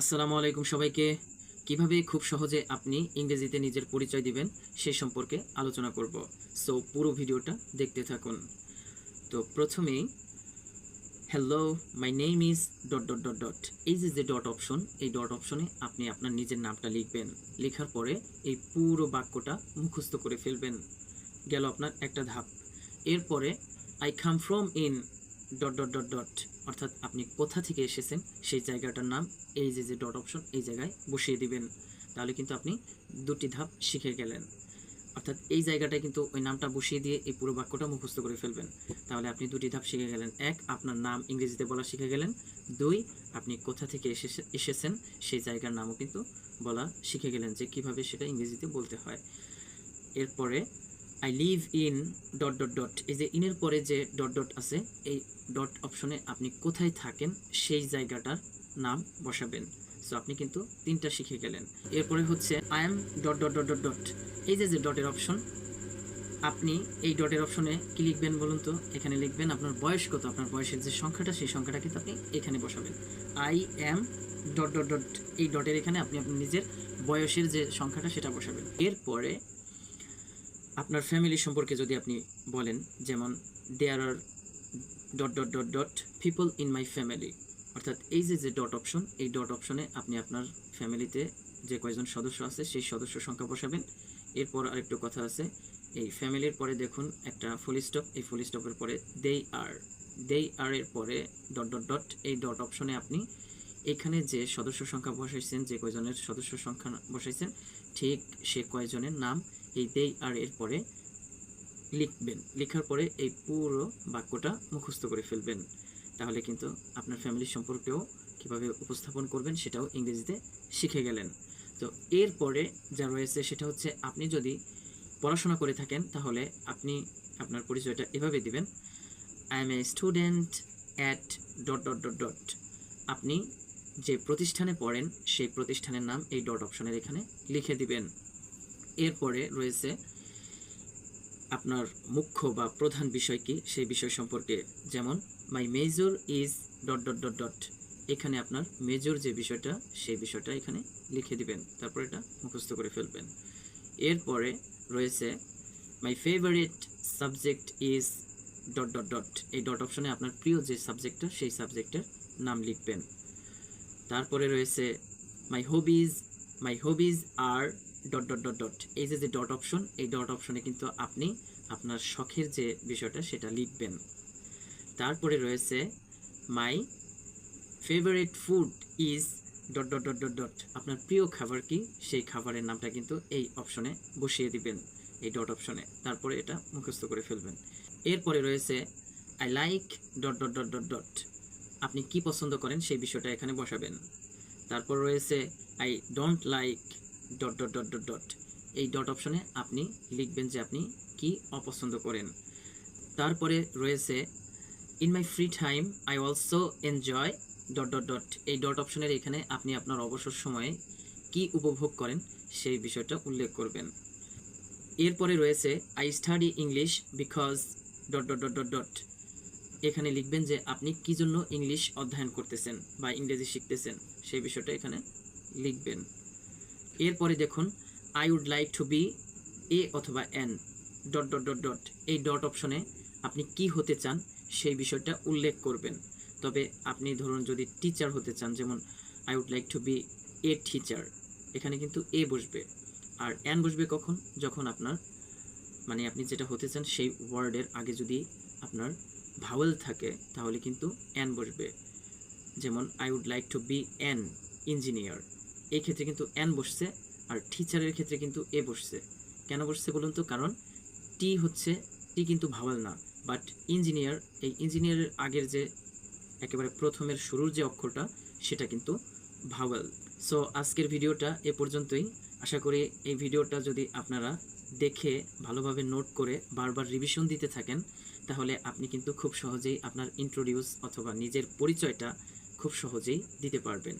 আসসালামু আলাইকুম সবাইকে। কীভাবে খুব সহজে আপনি ইংরেজিতে নিজের পরিচয় দিবেন সে সম্পর্কে আলোচনা করব। সো, পুরো ভিডিওটা দেখতে থাকুন। তো প্রথমেই hello my name is dot dot dot dot এই যে যে ডট অপশন এই ডট অপশনে আপনি আপনার নিজের নামটা লিখবেন। লেখার পরে এই পুরো বাক্যটা মুখস্থ করে ফেলবেন। গেল আপনার একটা ধাপ। এরপরে I come from in dot dot dot dot অর্থাৎ আপনি কোথা থেকে এসেছেন, সেই জায়গাটার নাম এই যে যে ডট অপশন এই জায়গায় বসিয়ে দিবেন। তাহলে কিন্তু আপনি দুটি ধাপ শিখে গেলেন। অর্থাৎ এই জায়গাটায় কিন্তু ওই নামটা বসিয়ে দিয়ে এই পুরো বাক্যটা মুখস্থ করে ফেলবেন। তাহলে আপনি দুটি ধাপ শিখে গেলেন। এক, আপনার নাম ইংরেজিতে বলা শিখে গেলেন। দুই, আপনি কোথা থেকে এসেছে, এসেছেন, সেই জায়গার নামও কিন্তু বলা শিখে গেলেন যে কীভাবে সেটা ইংরেজিতে বলতে হয়। এরপরে I live in dot dot dot এই যে ইনের পরে যে ডট ডট আছে, এই ডট অপশনে আপনি কোথায় থাকেন, সেই জায়গাটার নাম বসাবেন। সো আপনি কিন্তু তিনটা শিখে গেলেন। এরপরে হচ্ছে I am dot dot dot dot dot এই যে যে ডটের অপশন আপনি এই ডটের অপশনে কি লিখবেন বলুন তো? এখানে লিখবেন আপনার বয়স কত? আপনার বয়সের যে সংখ্যাটা, সেই সংখ্যাটা কিন্তু আপনি এখানে বসাবেন। I am dot dot dot এই ডটের এখানে আপনি আপনার নিজের বয়সের যে সংখ্যাটা, সেটা বসাবেন। এরপরে আপনার ফ্যামিলি সম্পর্কে যদি আপনি বলেন, যেমন there are dot dot dot dot people in my family অর্থাৎ এই যে যে ডট অপশন এই ডট অপশনে আপনি আপনার ফ্যামিলিতে যে কয়জন সদস্য আছে, সেই সদস্য সংখ্যা বসাবেন। এরপর আরেকটু কথা আছে, এই ফ্যামিলির পরে দেখুন, একটা ফুল স্টপ এই ফুল স্টপের পরে দেই আর দেই আর এর পরে ডট ডট ডট এই ডট অপশনে আপনি এখানে যে সদস্য সংখ্যা বসাইছেন, যে কয়জনের সদস্য সংখ্যা বসাইছেন, ঠিক সে কয়জনের নাম, এই দেই আর এর পরে লিখবেন। লেখার পরে এই পুরো বাক্যটা মুখস্থ করে ফেলবেন। তাহলে কিন্তু আপনার ফ্যামিলির সম্পর্কেও কীভাবে উপস্থাপন করবেন সেটাও ইংরেজিতে শিখে গেলেন। তো এরপরে যা রয়েছে সেটা হচ্ছে আপনি যদি পড়াশোনা করে থাকেন, তাহলে আপনি আপনার পরিচয়টা এভাবে দিবেন I am a student at dot dot dot dot আপনি যে প্রতিষ্ঠানে পড়েন, সেই প্রতিষ্ঠানের নাম এই ডট অপশনের এখানে লিখে দিবেন। এরপরে রয়েছে আপনার মুখ্য বা প্রধান বিষয় কি? সেই বিষয় সম্পর্কে যেমন my major is dot dot dot dot এখানে আপনার মেজর যে বিষয়টা, সেই বিষয়টা এখানে লিখে দিবেন। তারপর এটা মুখস্থ করে ফেলবেন। এরপরে রয়েছে my favourite subject is dot dot dot এই ডট অপশনে আপনার প্রিয় যে সাবজেক্টটা সেই সাবজেক্টের নাম লিখবেন। তারপরে রয়েছে my hobbies my hobbies are dot dot dot dot এই যে যে ডট অপশন এই ডট অপশনে কিন্তু আপনি আপনার শখের যে বিষয়টা, সেটা লিখবেন। তারপরে রয়েছে my favourite food is dot dot dot dot dot আপনার প্রিয় খাবার কি? সেই খাবারের নামটা কিন্তু এই অপশনে বসিয়ে দিবেন, এই ডট অপশনে তারপরে এটা মুখস্থ করে ফেলবেন। এরপরে রয়েছে I like dot dot dot dot dot আপনি কি পছন্দ করেন সেই বিষয়টা এখানে বসাবেন। তারপর রয়েছে I don't like dot dot dot dot dot এই ডট অপশনে আপনি লিখবেন যে আপনি কি অপছন্দ করেন। তারপরে রয়েছে in my free time I also enjoy dot dot dot এই ডট অপশনের এখানে আপনি আপনার অবসর সময়ে কি উপভোগ করেন সেই বিষয়টা উল্লেখ করবেন। এরপরে রয়েছে I study English because dot dot dot dot dot এখানে লিখবেন যে আপনি কি জন্য ইংলিশ অধ্যয়ন করতেছেন বা ইংরেজি শিখতেছেন, সেই বিষয়টা এখানে লিখবেন। এরপরে দেখুন I would like to be a অথবা an dot dot dot dot এই ডট অপশনে আপনি কি হতে চান, সেই বিষয়টা উল্লেখ করবেন। তবে আপনি ধরুন যদি টিচার হতে চান, যেমন I would like to be a teacher এখানে কিন্তু এ বসবে। আর এন বসবে কখন? যখন আপনার মানে আপনি যেটা হতে চান, সেই ওয়ার্ডের আগে যদি আপনার ভাওয়েল থাকে, তাহলে কিন্তু এন বসবে। যেমন I would like to be an engineer এই ক্ষেত্রে কিন্তু এন বসছে, আর টিচারের ক্ষেত্রে কিন্তু এ বসছে। কেন বসছে বলুন তো? কারণ টি হচ্ছে টি কিন্তু ভাওয়াল না। বাট ইঞ্জিনিয়ার এই ইঞ্জিনিয়ারের আগের যে, একেবারে প্রথমের শুরুর যে অক্ষরটা, সেটা কিন্তু ভাওয়াল। সো আজকের ভিডিওটা এ পর্যন্তই। আশা করি এই ভিডিওটা যদি আপনারা দেখে, ভালোভাবে নোট করে, বারবার রিভিশন দিতে থাকেন তাহলে আপনি কিন্তু খুব সহজেই আপনার ইন্ট্রোডিউস অথবা নিজের পরিচয়টা খুব সহজেই দিতে পারবেন।